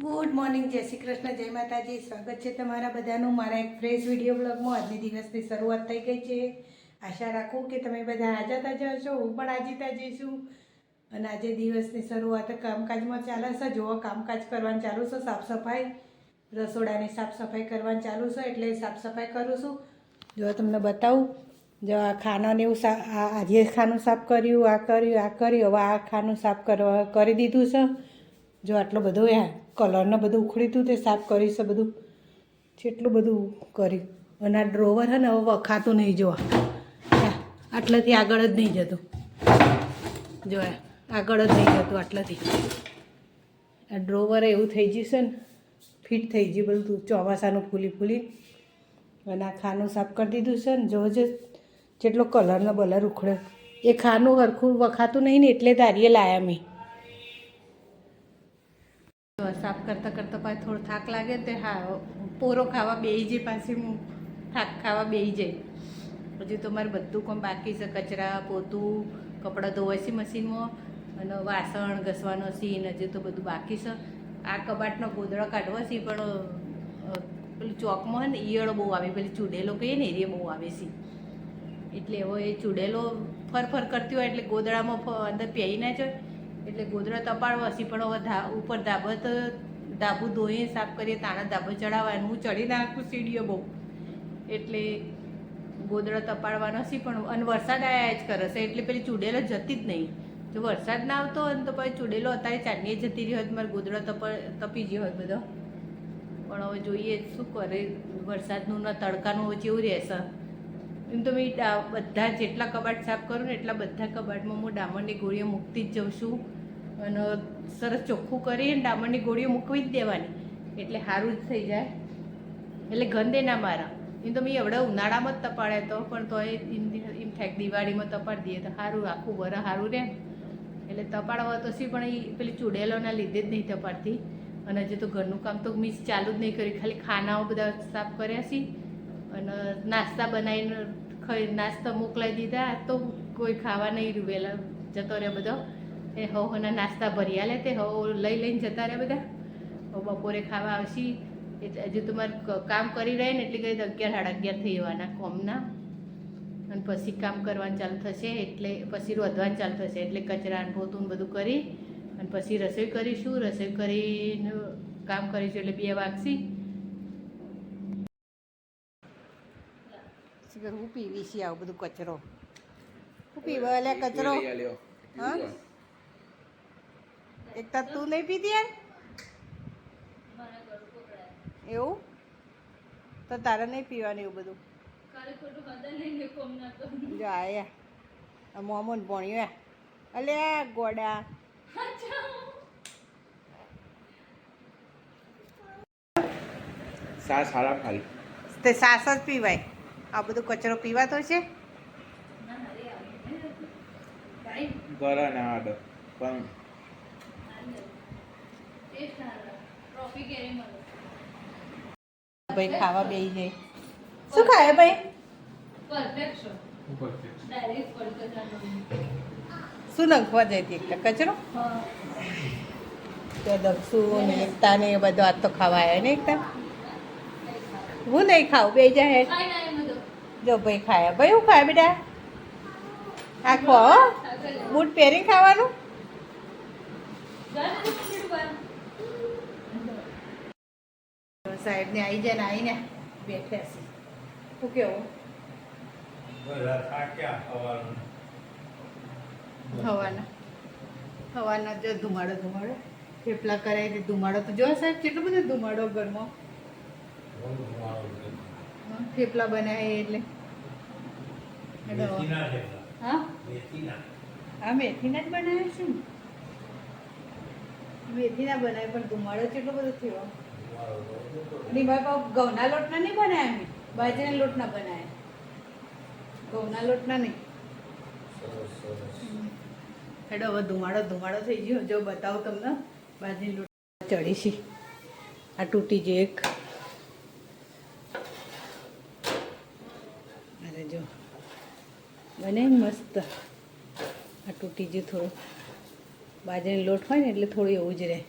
Good morning જય શ્રી કૃષ્ણ, જય માતાજી. સ્વાગત છે તમારા બધાનું મારા એક ફ્રેશ વીડિયો બ્લોગમાં આજની દિવસની શરૂઆત થઈ ગઈ છે. આશા રાખું કે તમે બધા આજા તાજા હશો. હું પણ આજી તાજી છું. અને આજે દિવસની શરૂઆત કામકાજમાં ચાલે છે. જો કામકાજ કરવાનું ચાલુ છે. સાફ સફાઈ, રસોડાની સાફ સફાઈ કરવાનું ચાલુ છે એટલે સાફ સફાઈ કરું છું. જો તમને બતાવું, જો આ ખાનાને એવું સા આજે ખાનું સાફ કર્યું, આ કર્યું આ કર્યું. હવે આ ખાનું સાફ કરવા, કરી દીધું છે. જો આટલો બધો આ કલરને બધું ઉખડી તું તે સાફ કરીશ બધું. જેટલું બધું કર્યું. અને આ ડ્રોવર છે ને હવે વખાતું નહીં જોવા આટલાથી આગળ જ નહીં જતું. જો આગળ જ નહીં જતું આટલાથી. આ ડ્રોવર એવું થઈ જશે ને, ફિટ થઈ ગયું બધું ચોમાસાનું ફૂલી ફૂલી. અને આ ખાનું સાફ કરી દીધું છે ને જોજે જેટલો કલરનો બલર ઉખડ્યો એ ખાનું હરખું વખાતું નહીં ને, એટલે તારીએ લાયા મેં. સાફ કરતાં કરતાં પાછું થોડો થાક લાગે તે હા, પોરો ખાવા બેસી જાય, પાછી હું થાક ખાવા બેસી જાય. હજી તો મારે બધું કામ બાકી છે, કચરા, પોતું, કપડાં ધોવાય છે મશીનમાં અને વાસણ, ઘસવાનો સીન હજી તો બધું બાકી છે. આ કબાટનો ગોદડો કાઢવો છે, પણ પેલું ચોકમાં ને, ઈયળો બહુ આવે, પેલી ચૂડેલો કહીએ ને એ બહુ આવે છે. એટલે હવે એ ચૂડેલો ફર ફર કરતી હોય એટલે ગોદડામાં અંદર પહેરી ના જાય. એટલે ગોદડા તપાડવા હશે પણ હવે ધા ઉપર ધાબત ધાબુ ધોઈએ, સાફ કરીએ, તાણા ધાબો ચડાવવાનું હું ચડી નાખું સીડીઓ બહુ. એટલે ગોદડા તપાડવાનો છે પણ અને વરસાદ આવ્યા જ કરે છે, એટલે પેલી ચૂડેલો જતી જ નહીં. જો વરસાદ ના આવતો હોય તો પછી ચૂડેલો અત્યારે ચાંદીએ જતી રહી હોત મારે ગોદડો તપ ગયો હોય બધો. પણ હવે જોઈએ શું કરે, વરસાદનું ના તડકાનું જેવું રહેશે. એમ તો મેં બધા જેટલા કબાટ સાફ કરું ને એટલા બધા કબાટમાં હું ડામરની ગોળીઓ મૂકતી જ જઉં છું. અને સરસ ચોખ્ખું કરીને ડામરની ગોળીઓ મૂકવી જ દેવાની. એટલે સારું જ થઈ જાય. એટલે ગંદે ના મારા. એમ તો મેં એવડા ઉનાળામાં જ તપાડે તો, પણ તોય એમ થાય દિવાળીમાં તપાડી દઈએ તો સારું આખું વર સારું રહે એટલે તપાડવા તો સી પણ એ પેલી ચૂડેલોના લીધે જ નહીં તપાડતી. અને હજી તો ઘરનું કામ તો મીસ ચાલુ જ નહીં કર્યું. ખાલી ખાનાઓ બધા સાફ કર્યા છે અને નાસ્તા બનાવીને નાસ્તા મોકલાવી દીધા. તો કોઈ ખાવા નહીં રૂવેલા જતો રહે બધો. એ હવ હના નાસ્તા ભરી આલે તે હવ લઈ લઈને જતા રહ્યા બધા. બપોરે ખાવા આવશી. એટલે હજુ તમારે કામ કરી રહે ને એટલે કઈ અગિયાર સાડા અગિયાર થઈ જવાના કોમના. અને પછી કામ કરવાનું ચાલુ થશે એટલે પછી રોધવાનું ચાલુ થશે એટલે કચરા પોતું ને બધું કરી અને પછી રસોઈ કરીશું. રસોઈ કરીને કામ કરીશું એટલે બે વાગશી. હું પીવી આવું બધું કચરો. હું પીવા કચરો? હા? એક તો નહીં પીતી યાર એવું? તો તારે નહીં પીવાનું એવું બધું? જો આયા આ મોમન ભણ્યો અલે ગોડા. સા સારા ખાલી તે સાસ જ પીવાય. આ બધું કચરો પીવાતો છે? ઘરે ના આડે. પણ ભાઈ ખાવા બેહી જાય શું ખાય ભાઈ? શું નાખવા જાય એક એકતા કચરો તો દક્ષુ ને એકતા ને એ બધો આજ તો ખાવા આવ્યા ને એકતા? હું નહીં ખાઉં બે જાય જો ભાઈ ખાયા. ભાઈ હું ખાય બેટા? આખો બૂટ પહેરી ખાવાનું? સાહેબ ને આવી જાય ને આવીને બેઠા છે. શું કેવું? હવાના. હવાના. જો ધુમાડો ધુમાડો. થેપલા કરાય દે ધુમાડો તો જો સાહેબ કેટલો બધો ધુમાડો ઘરમાં હા, થેપલા બનાવે એટલે. એટલે હા? હા મેથીના જ બનાવે છે ને. મેથીના બનાવે પણ ધુમાડો કેટલો બધો થયો. અને મારા પાપ ઘઉંના લોટના નહીં બનાવ્યા મેં બાજરાના લોટના બનાવ્યા ઘઉંના લોટના નહીં. હેડો, હવે ધુમાડો ધુમાડો થઈ ગયો. જો બતાવું તમને. બાજરી લોટ ચડી છે આ તૂટી ગયો એક. અરે જો. બને મસ્ત. આ તૂટી ગયું થોડું. બાજરીનો લોટ હોય ને એટલે થોડું એવું જ રહે.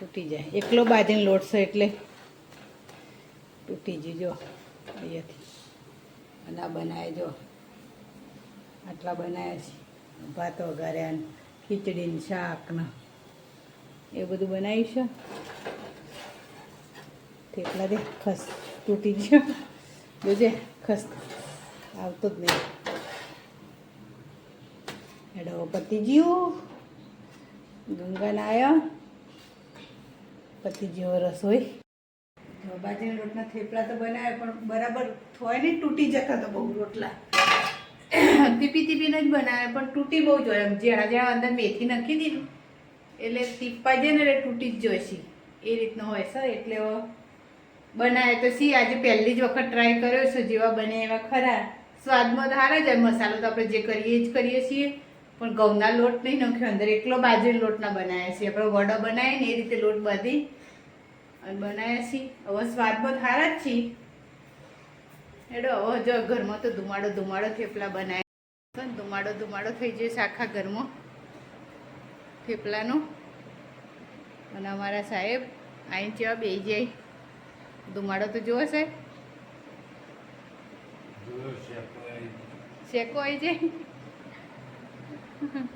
તૂટી જાય. એકલો બાજીને લોટશો એટલે તૂટી જજો અહીંયાથી. અને આ બનાવે જો. આટલા બનાવ્યા છે. ભાત વઘાર્યા ખીચડીને શાકને એ બધું બનાવ્યું છે. થેપલા દે, ખસ તૂટી ગયો. જોજે, ખસ. આવતો જ નહીં. એડો પતી ગયું ગંગા આવ્યા પતી જેવો રસોઈ બાજરીના રોટના થેપલા તો બનાવ્યા પણ બરાબર થોય નહીં, તૂટી જતા તો બહુ રોટલા. તીપી તીપીને જ બનાવે, પણ તૂટી બહુ જોઈએ એમ જ્યાં જ્યાં અંદર મેથી નાખી દીધું, એટલે ટીપા જાય ને એટલે તૂટી જ જોઈશી એ રીતનો હોય સર એટલે બનાવે. તો સી આજે પહેલી જ વખત ટ્રાય કર્યો છે, જેવા બને એવા ખરા. સ્વાદમાં તો સારા જ હોય. મસાલો તો આપણે જે કરીએ જ કરીએ છીએ. પણ ઘઉંના લોટ નહીં નાખ્યો અંદર એકલો બાજરી લોટના બનાવ્યા છીએ. આપણે વડો બનાવીએ ને એ રીતે લોટ બાંધી અને બનાવ્યા છીએ. હવે સ્વાદ બહુ સારા જ છીએ. એડો હવે જો ઘરમાં તો ધુમાડો ધુમાડો થેપલા બનાવ્યા ધુમાડો ધુમાડો થઈ જશે આખા ઘરમાં થેપલાનો. અને અમારા સાહેબ અહીં જેવા બે જાય. ધુમાડો તો જુઓ સાહેબ. શેકો આવી જાય. Mm-hmm.